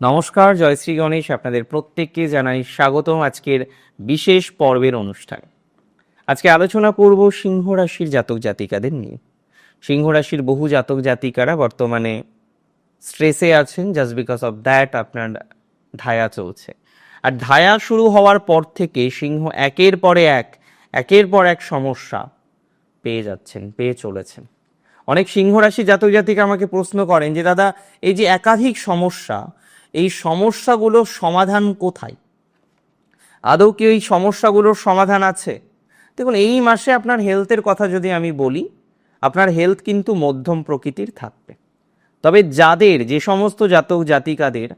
নমস্কার জয়শ্রী গণেশ আপনাদের প্রত্যেককে জানাই স্বাগতম আজকের বিশেষ পর্বের অনুষ্ঠান। আজকে আলোচনা করব সিংহ রাশির জাতক জাতিকাদের নিয়ে। সিংহ রাশির বহু জাতক জাতিকারা বর্তমানে স্ট্রেসে আছেন জাস্ট বিকজ অফ দ্যাট আপনার ধায়া চলছে। আর ধায়া শুরু হওয়ার পর থেকে সিংহ একের পরে এক, একের পর এক সমস্যা পেয়ে যাচ্ছেন, পেয়ে চলেছেন। অনেক সিংহ রাশি জাতক জাতিকা আমাকে প্রশ্ন করেন যে, দাদা, এই যে একাধিক সমস্যা এই সমস্যাগুলোর সমাধান কোথায়? আদৌ কি এই সমস্যাগুলোর সমাধান আছে? দেখুন, এই মাসে আপনার হেলথের কথা যদি আমি বলি, আপনার হেলথ কিন্তু মধ্যম প্রকৃতির থাকবে। তবে যাদের, যে সমস্ত জাতক জাতিকাদের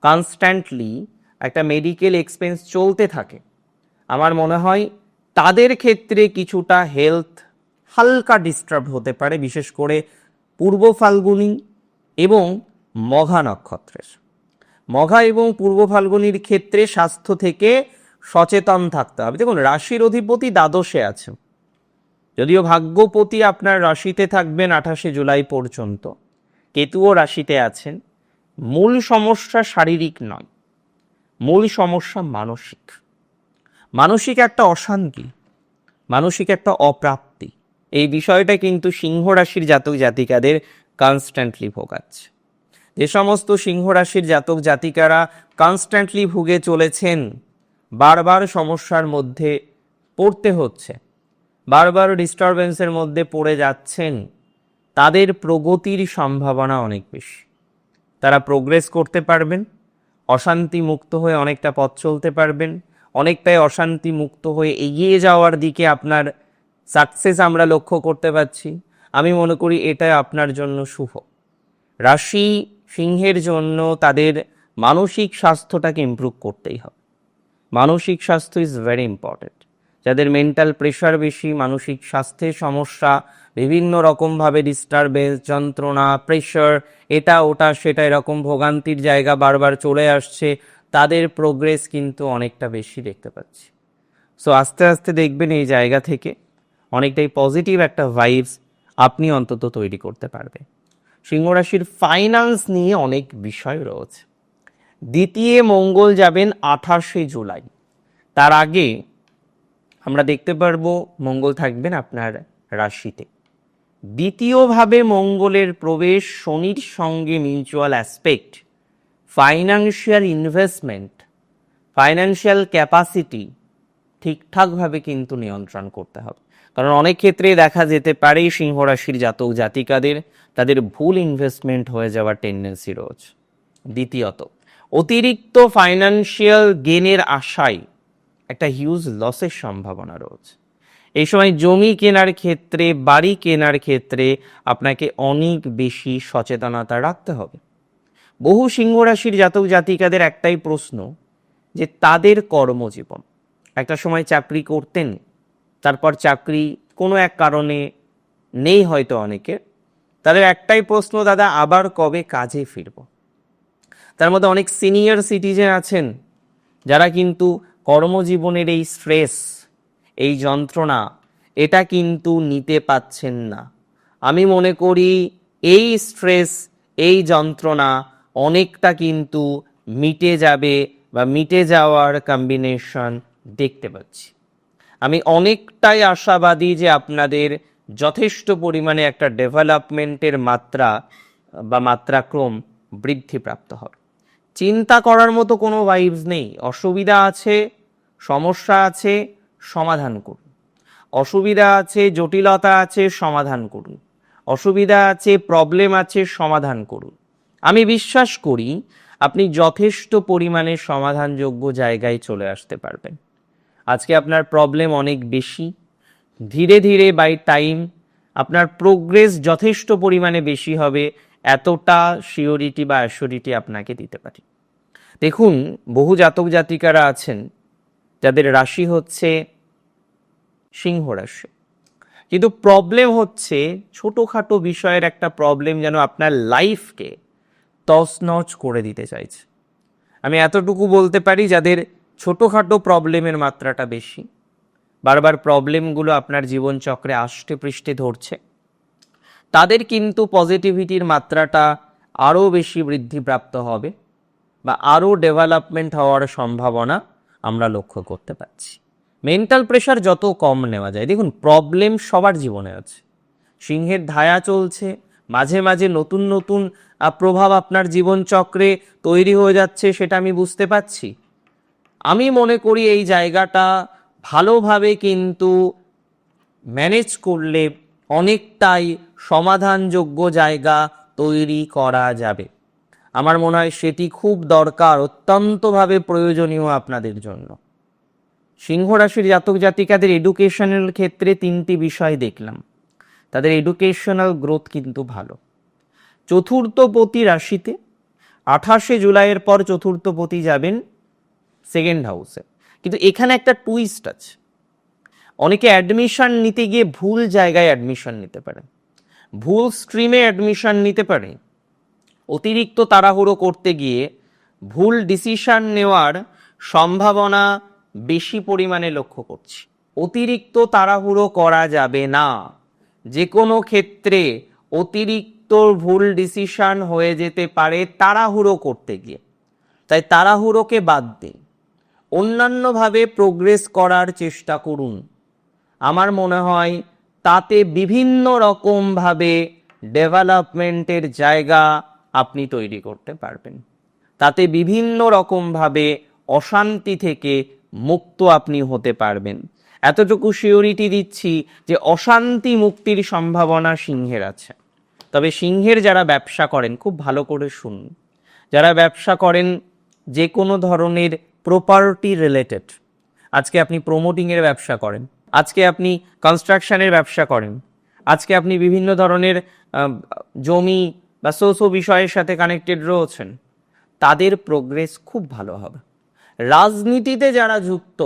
কনস্ট্যান্টলি একটা মেডিকেল এক্সপেন্স চলতে থাকে, আমার মনে হয় তাদের ক্ষেত্রে কিছুটা হেলথ হালকা ডিস্টার্ব হতে পারে, বিশেষ করে পূর্ব ফাল্গুনি এবং মঘা নক্ষত্রের। মঘা এবং পূর্ব ফাল্গুনির ক্ষেত্রে স্বাস্থ্য থেকে সচেতন থাকতে হবে। দেখুন, রাশির অধিপতি দ্বাদশে আছে যদিও ভাগ্যপতি আপনার রাশিতে থাকবেন আঠাশে জুলাই পর্যন্ত। কেতুও রাশিতে আছেন। মূল সমস্যা শারীরিক নয়, মূল সমস্যা মানসিক। মানসিক একটা অশান্তি, মানসিক একটা অপ্রাপ্তি। এই বিষয়টা কিন্তু সিংহ রাশির জাতক জাতিকাদের কনস্ট্যান্টলি ভোগাচ্ছে। যে সমস্ত সিংহ রাশির জাতক জাতিকারা কনস্ট্যান্টলি ভুগে চলেছেন, বারবার সমস্যার মধ্যে পড়তে হচ্ছে, বারবার ডিস্টারবেন্সের মধ্যে পড়ে যাচ্ছেন, তাদের প্রগতির সম্ভাবনা অনেক বেশি। তারা প্রোগ্রেস করতে পারবেন, অশান্তি মুক্ত হয়ে অনেকটা পথ চলতে পারবেন, অনেকটাই অশান্তি মুক্ত হয়ে এগিয়ে যাওয়ার দিকে আপনার সাকসেস আমরা লক্ষ্য করতে পারছি। আমি মনে করি এটা আপনার জন্য শুভ। রাশি সিংহের জন্য তাদের মানসিক স্বাস্থ্যটাকে ইমপ্রুভ করতেই হবে। মানসিক স্বাস্থ্য ইজ ভেরি ইম্পর্টেন্ট যাদের মেন্টাল প্রেশার বেশি, মানসিক স্বাস্থ্যের সমস্যা, বিভিন্ন রকমভাবে ডিস্টারবেন্স যন্ত্রণা প্রেশার এটা, ওটা, সেটা, এরকম ভোগান্তির জায়গা বারবার চলে আসছে, তাদের প্রোগ্রেস কিন্তু অনেকটা বেশি দেখতে পাচ্ছি। সো আস্তে আস্তে দেখবেন এই জায়গা থেকে অনেকটাই পজিটিভ একটা ভাইবস আপনি অন্তত তৈরি করতে পারবে সিংহ রাশির ফাইন্যান্স নিয়ে অনেক বিষয় রয়েছে। দ্বিতীয় মঙ্গল যাবেন আঠাশে জুলাই। তার আগে আমরা দেখতে পারব মঙ্গল থাকবেন আপনার রাশিতে। দ্বিতীয়ভাবে মঙ্গলের প্রবেশ শনির সঙ্গে mutual aspect financial investment financial capacity ঠিকঠাকভাবে কিন্তু নিয়ন্ত্রণ করতে হবে। কারণ অনেক ক্ষেত্রে দেখা যেতে পারে সিংহ রাশির জাতক জাতিকাদের, তাদের ভুল ইনভেস্টমেন্ট হয়ে যাওয়ার টেন্ডেন্সি রয়েছে। দ্বিতীয়ত, অতিরিক্ত ফাইন্যান্সিয়াল গেনের আশায় একটা হিউজ লসের সম্ভাবনা রয়েছে। এই সময় জমি কেনার ক্ষেত্রে, বাড়ি কেনার ক্ষেত্রে আপনাকে অনেক বেশি সচেতনতা রাখতে হবে। বহু সিংহ রাশির জাতক জাতিকাদের একটাই প্রশ্ন যে তাদের কর্মজীবন, একটা সময় চাকরি করতেন তারপর চাকরি কোনো এক কারণে নেই হয়তো অনেকের। তাদের একটাই প্রশ্ন, দাদা, আবার কবে কাজে ফিরব? তার মধ্যে অনেক সিনিয়র সিটিজেন আছেন যারা কিন্তু কর্মজীবনের এই স্ট্রেস, এই যন্ত্রণা, এটা কিন্তু নিতে পাচ্ছেন না। আমি মনে করি এই স্ট্রেস, এই যন্ত্রণা অনেকটা কিন্তু মিটে যাবে বা মিটে যাওয়ার কম্বিনেশন দেখতে পাচ্ছি। আমি অনেকটাই আশাবাদী যে আপনাদের যথেষ্ট পরিমাণে একটা ডেভেলপমেন্টের মাত্রা, বা মাত্রাক্রম বৃদ্ধিপ্রাপ্ত হবে। চিন্তা করার মতো কোনো ভাইবস নেই। অসুবিধা আছে, সমস্যা আছে, সমাধান করুন। অসুবিধা আছে, জটিলতা আছে, সমাধান করুন। অসুবিধা আছে প্রবলেম আছে, সমাধান করুন। আমি বিশ্বাস করি আপনি যথেষ্ট পরিমাণে সমাধানযোগ্য জায়গায় চলে আসতে পারবেন। আজকে আপনার প্রবলেম অনেক বেশি। ধীরে ধীরে বাই টাইম আপনার প্রোগ্রেস যথেষ্ট পরিমাণে বেশি হবে, এতটা শিওরিটি বা অ্যাসিওরিটি আপনাকে দিতে পারি। দেখুন, বহু জাতক জাতিকারা আছেন, যাদের রাশি হচ্ছে সিংহ রাশি। কিন্তু প্রবলেম হচ্ছে ছোটোখাটো বিষয়ের একটা প্রবলেম যেন আপনার লাইফকে তছনছ করে দিতে চাইছে। আমি এতটুকু বলতে পারি, যাদের ছোটোখাটো প্রবলেমের মাত্রাটা বেশি। বারবার প্রবলেমগুলো আপনার জীবনচক্রে আষ্টে পৃষ্ঠে ধরছে। তাদের কিন্তু পজিটিভিটির মাত্রাটা আরও বেশি বৃদ্ধিপ্রাপ্ত হবে বা আরও ডেভেলপমেন্ট হওয়ার সম্ভাবনা আমরা লক্ষ্য করতে পারছি। মেন্টাল প্রেশার যত কম নেওয়া যায়, দেখুন প্রবলেম সবার জীবনে আছে। সিংহের ধায়া চলছে, মাঝে মাঝে নতুন নতুন প্রভাব আপনার জীবনচক্রে তৈরি হয়ে যাচ্ছে, সেটা আমি বুঝতে পারছি। আমি মনে করি এই জায়গাটা ভালোভাবে কিন্তু ম্যানেজ করলে অনেকটাই সমাধানযোগ্য জায়গা তৈরি করা যাবে। আমার মনে হয় সেটি খুব দরকার, অত্যন্তভাবে প্রয়োজনীয় আপনাদের জন্য। সিংহ রাশির জাতক জাতিকাদের এডুকেশনাল ক্ষেত্রে তিনটি বিষয় দেখলাম। তাদের এডুকেশনাল গ্রোথ কিন্তু ভালো। চতুর্থপতি রাশিতে আঠাশে জুলাইয়ের পর চতুর্থপতি যাবেন সেকেন্ড হাউসে। কিন্তু এখানে একটা টুইস্ট আছে। অনেকে অ্যাডমিশন নিতে গিয়ে ভুল জায়গায় অ্যাডমিশন নিতে পারে। ভুল স্ট্রিমে অ্যাডমিশন নিতে পারে। অতিরিক্ত তাড়াহুড়ো করতে গিয়ে ভুল ডিসিশন নেওয়ার সম্ভাবনা বেশি পরিমাণে লক্ষ্য করছি। অতিরিক্ত তাড়াহুড়ো করা যাবে না। যে কোনো ক্ষেত্রে অতিরিক্ত ভুল ডিসিশন হয়ে যেতে পারে তাড়াহুড়ো করতে গিয়ে। তাই তাড়াহুড়োকে বাদ দিন অন্যান্যভাবে প্রোগ্রেস করার চেষ্টা করুন। আমার মনে হয় তাতে বিভিন্ন রকমভাবে ডেভেলপমেন্টের জায়গা আপনি তৈরি করতে পারবেন। তাতে বিভিন্ন রকমভাবে অশান্তি থেকে মুক্ত আপনি হতে পারবেন। এতটুকু সিওরিটি দিচ্ছি যে অশান্তি মুক্তির সম্ভাবনা সিংহের আছে। তবে সিংহের যারা ব্যবসা করেন, খুব ভালো করে শুনুন। যারা ব্যবসা করেন, যে কোনো ধরনের প্রপার্টি রিলেটেড আজকে আপনি প্রমোটিংয়ের ব্যবসা করেন। আজকে আপনি কনস্ট্রাকশনের ব্যবসা করেন। আজকে আপনি বিভিন্ন ধরনের জমি বা সোসো বিষয়ের সাথে কানেক্টেড রয়েছেন। তাদের প্রোগ্রেস খুব ভালো হবে। রাজনীতিতে যারা যুক্ত,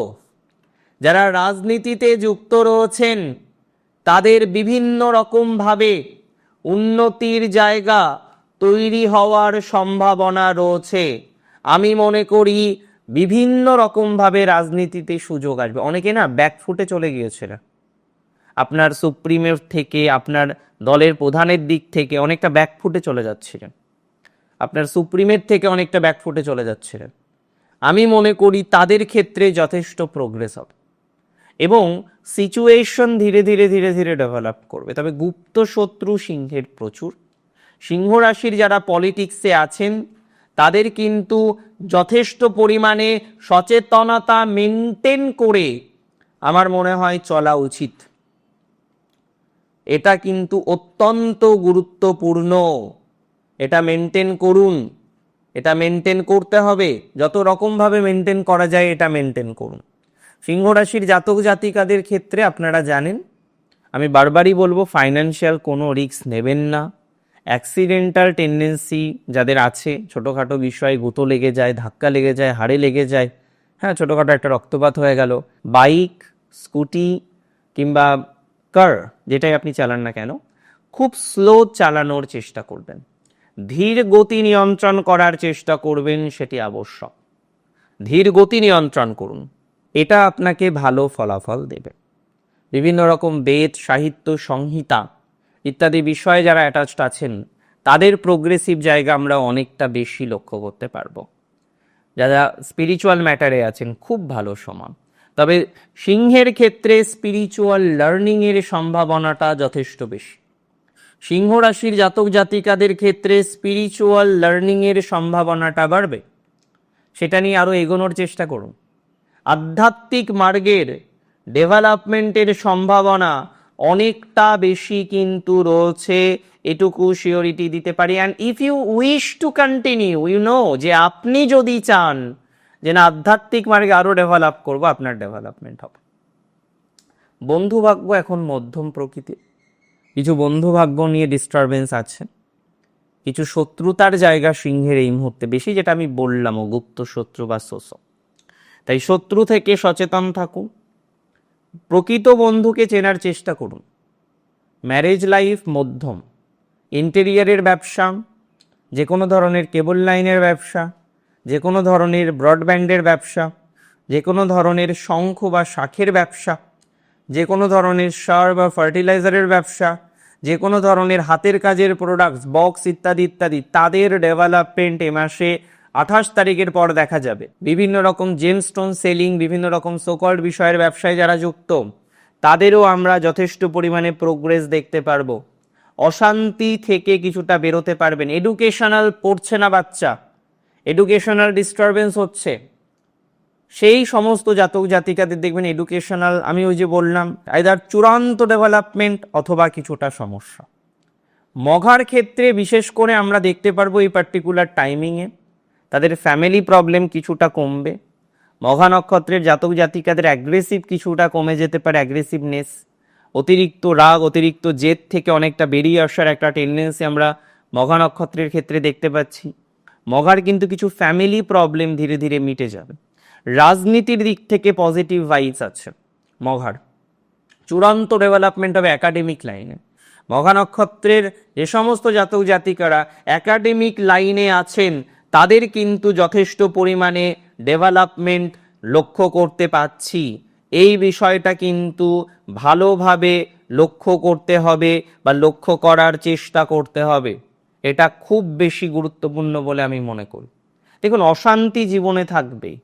যারা রাজনীতিতে যুক্ত রয়েছেন, তাদের বিভিন্ন রকমভাবে উন্নতির জায়গা তৈরি হওয়ার সম্ভাবনা রয়েছে। আমি মনে করি বিভিন্ন রকমভাবে রাজনীতিতে সুযোগ আসবে। অনেকে না ব্যাকফুটে চলে গিয়েছিল। আপনার সুপ্রিমের থেকে, আপনার দলের প্রধানের দিক থেকে অনেকটা ব্যাকফুটে চলে যাচ্ছিলেন। আপনার সুপ্রিমের থেকে অনেকটা ব্যাকফুটে চলে যাচ্ছিলেন। আমি মনে করি তাদের ক্ষেত্রে যথেষ্ট প্রোগ্রেস হবে। এবং সিচুয়েশন ধীরে ধীরে ধীরে ধীরে ডেভেলপ করবে। তবে গুপ্ত শত্রু সিংহের প্রচুর। সিংহ রাশির যারা পলিটিক্সে আছেন তাদের কিন্তু যথেষ্ট পরিমাণে সচেতনতা মেনটেন করে আমার মনে হয় চলা উচিত। এটা কিন্তু অত্যন্ত গুরুত্বপূর্ণ। এটা মেনটেন করুন। এটা মেনটেন করতে হবে। যত রকমভাবে মেনটেন করা যায়, এটা মেনটেন করুন। সিংহ রাশির জাতক জাতিকাদের ক্ষেত্রে আপনারা জানেন, আমি বারবারই বলব ফাইন্যান্সিয়াল কোনো রিস্ক নেবেন না। অ্যাক্সিডেন্টাল টেন্ডেন্সি যাদের আছে, ছোটোখাটো বিষয়ে, গুঁতো লেগে যায়, ধাক্কা লেগে যায়, হাড়ে লেগে যায় হ্যাঁ ছোটোখাটো একটা রক্তপাত হয়ে গেল বাইক স্কুটি কিংবা কার যেটাই আপনি চালান না কেন, খুব স্লো চালানোর চেষ্টা করবেন। ধীর গতি নিয়ন্ত্রণ করার চেষ্টা করবেন, সেটি আবশ্যক। ধীর গতি নিয়ন্ত্রণ করুন, এটা আপনাকে ভালো ফলাফল দেবে। বিভিন্ন রকম বেদ, সাহিত্য, সংহিতা ইত্যাদি বিষয়ে যারা অ্যাটাচড আছেন, তাদের প্রোগ্রেসিভ জায়গা আমরা অনেকটা বেশি লক্ষ্য করতে পারব। যারা স্পিরিচুয়াল ম্যাটারে আছেন, খুব ভালো সমান। তবে সিংহের ক্ষেত্রে স্পিরিচুয়াল লার্নিংয়ের সম্ভাবনাটা যথেষ্ট বেশি। সিংহ রাশির জাতক জাতিকাদের ক্ষেত্রে স্পিরিচুয়াল লার্নিংয়ের সম্ভাবনাটা বাড়বে। সেটা নিয়ে আরও এগোনোর চেষ্টা করুন। আধ্যাত্মিক মার্গের ডেভেলপমেন্টের সম্ভাবনা অনেকটা বেশি কিন্তু রয়েছে। এটুকু শিওরিটি দিতে পারি। And if you wish to continue you know যে আপনি যদি চান যে না, আধ্যাত্মিক মার্গে আরও ডেভেলপ করব, আপনার ডেভেলপমেন্ট হবে। বন্ধু ভাগ্য এখন মধ্যম প্রকৃতির। কিছু বন্ধু ভাগ্য নিয়ে ডিস্টারবেন্স আছে। কিছু শত্রুতার জায়গা সিংহের এই মুহূর্তে। বেশি যেটা আমি বললাম গুপ্ত শত্রু বা শোষক। তাই শত্রু থেকে সচেতন থাকুন। প্রকৃত বন্ধুকে চেনার চেষ্টা করুন। ম্যারেজ লাইফ মধ্যম। ইন্টেরিয়ারের ব্যবসা যে কোনো ধরনের কেবল লাইনের ব্যবসা যে কোনো ধরনের ব্রডব্যান্ডের ব্যবসা যে কোনো ধরনের শঙ্খ বা শাখের ব্যবসা যে কোনো ধরনের সার বা ফার্টিলাইজারের ব্যবসা যে কোনো ধরনের হাতের কাজের প্রোডাক্টস বক্স ইত্যাদি ইত্যাদি, তাদের ডেভেলপমেন্ট এ মাসে আঠাশ তারিখের পর দেখা যাবে। বিভিন্ন রকম জেমস্টোন সেলিং বিভিন্ন রকম সোকল্ড বিষয়ের ব্যবসায় যারা যুক্ত, তাদেরও আমরা যথেষ্ট পরিমাণে প্রোগ্রেস দেখতে পারব। অশান্তি থেকে কিছুটা বেরোতে পারবেন। এডুকেশনাল পড়ছে না বাচ্চা। এডুকেশনাল ডিস্টারবেন্স হচ্ছে। সেই সমস্ত জাতক জাতিকাদের দেখবেন এডুকেশনাল আমি ওই যে বললাম আইদার চূড়ান্ত ডেভেলপমেন্ট অথবা কিছুটা সমস্যা। মঘার ক্ষেত্রে বিশেষ করে আমরা দেখতে পারব এই পার্টিকুলার টাইমিংয়ে তাদের ফ্যামিলি প্রবলেম কিছুটা কমবে। মঘা নক্ষত্রের জাতক জাতিকাদের অ্যাগ্রেসিভ কিছুটা কমে যেতে পারে অ্যাগ্রেসিভনেস অতিরিক্ত রাগ, অতিরিক্ত জেদ থেকে অনেকটা বেরিয়ে আসার একটা টেন্ডেন্সি আমরা মঘা নক্ষত্রের ক্ষেত্রে দেখতে পাচ্ছি। মঘার কিন্তু কিছু ফ্যামিলি প্রবলেম ধীরে ধীরে মিটে যাবে। রাজনীতির দিক থেকে পজিটিভ ভাইস আছে মঘার। চূড়ান্ত ডেভেলপমেন্ট হবে একাডেমিক লাইনে মঘা নক্ষত্রের যে সমস্ত জাতক জাতিকারা একাডেমিক লাইনে আছেন তাদের কিন্তু যথেষ্ট পরিমাণে ডেভেলপমেন্ট লক্ষ্য করতে পাচ্ছি এই বিষয়টা কিন্তু ভালোভাবে লক্ষ্য করতে হবে বা লক্ষ্য করার চেষ্টা করতে হবে। এটা খুব বেশি গুরুত্বপূর্ণ বলে আমি মনে করি। দেখুন, অশান্তি জীবনে থাকবেই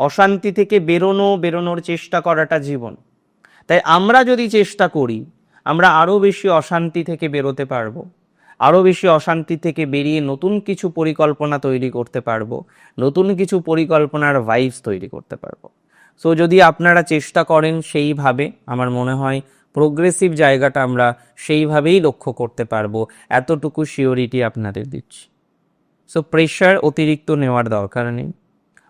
অশান্তি থেকে বেরোনো, বেরোনোর চেষ্টা করাটা জীবন। তাই আমরা যদি চেষ্টা করি, আমরা আরও বেশি অশান্তি থেকে বেরোতে পারব। আরও বেশি অশান্তি থেকে বেরিয়ে নতুন কিছু পরিকল্পনা তৈরি করতে পারব, নতুন কিছু পরিকল্পনার ভাইবস তৈরি করতে পারব। সো যদি আপনারা চেষ্টা করেন সেইভাবে, আমার মনে হয় প্রোগ্রেসিভ জায়গাটা আমরা সেইভাবেই লক্ষ্য করতে পারব, এতটুকু শিওরিটি আপনাদের দিচ্ছি। সো প্রেশার অতিরিক্ত নেওয়ার দরকার নেই,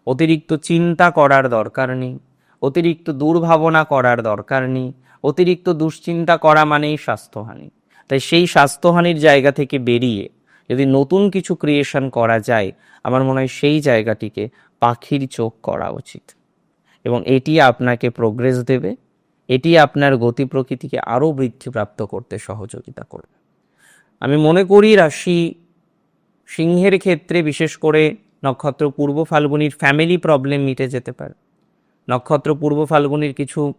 অতিরিক্ত চিন্তা করার দরকার নেই, অতিরিক্ত দুর্ভাবনা করার দরকার নেই, অতিরিক্ত দুশ্চিন্তা করা মানেই স্বাস্থ্যহানি। তাই সেই স্বাস্থ্যহানির জায়গা থেকে বেরিয়ে যদি নতুন কিছু ক্রিয়েশন করা যায়, আমার মনে হয় সেই জায়গাটিকে পাখির চোখ করা উচিত। এবং এটি আপনাকে প্রোগ্রেস দেবে, এটি আপনার গতি প্রকৃতিকে আরও বৃদ্ধিপ্রাপ্ত করতে সহযোগিতা করবে। আমি মনে করি রাশি সিংহের ক্ষেত্রে, বিশেষ করে নক্ষত্র পূর্ব ফাল্গুনির ফ্যামিলি প্রবলেম মিটে যেতে পারে। নক্ষত্র পূর্ব ফাল্গুনির কিছু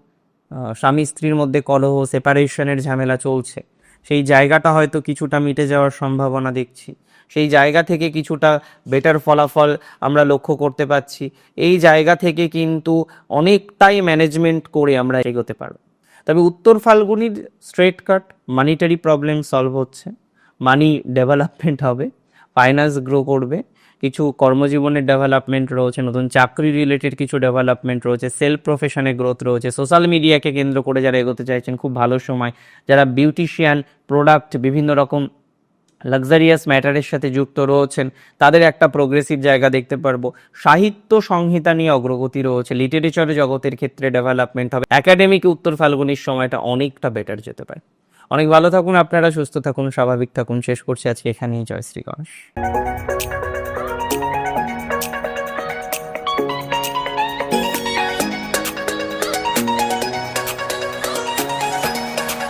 স্বামী স্ত্রীর মধ্যে কলহ সেপারেশনের ঝামেলা চলছে। সেই জায়গাটা হয়তো কিছুটা মিটে যাওয়ার সম্ভাবনা দেখছি। সেই জায়গা থেকে কিছুটা বেটার ফলাফল আমরা লক্ষ্য করতে পারছি। এই জায়গা থেকে কিন্তু অনেকটাই ম্যানেজমেন্ট করে আমরা এগোতে পারব। তবে উত্তর ফাল্গুনির straight cut monetary problem solve হচ্ছে। মানি ডেভেলপমেন্ট হবে ফাইন্যান্স গ্রো করবে। কিছু কর্মজীবনের ডেভেলপমেন্ট রয়েছে, নতুন চাকরি রিলেটেড কিছু ডেভেলপমেন্ট রয়েছে সেলফ প্রফেশনে গ্রোথ রয়েছে সোশ্যাল মিডিয়াকে কেন্দ্র করে যারা এগোতে চাইছেন খুব ভালো সময়। যারা বিউটিশিয়ান প্রোডাক্ট বিভিন্ন রকম লাক্সারিয়াস ম্যাটারের সাথে যুক্ত রয়েছেন, তাদের একটা প্রোগ্রেসিভ জায়গা দেখতে পারব। সাহিত্য সংহিতা নিয়ে অগ্রগতি রয়েছে লিটারেচার জগতের ক্ষেত্রে ডেভেলপমেন্ট হবে। একাডেমিক উত্তর ফাল্গুনির সময়টা অনেকটা বেটার যেতে পারে। অনেক ভালো থাকুন, আপনারা সুস্থ থাকুন, স্বাভাবিক থাকুন। শেষ করছি আজকে এখানেই, জয় শ্রী গণেশ।